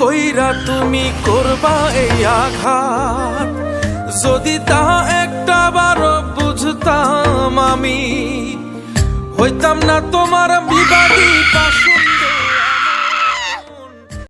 কইরা তুমি করবা এই আঘাত? যদি তা একটা বার বুঝতাম আমি, হইতাম না তোমার বিবাদী পাশে।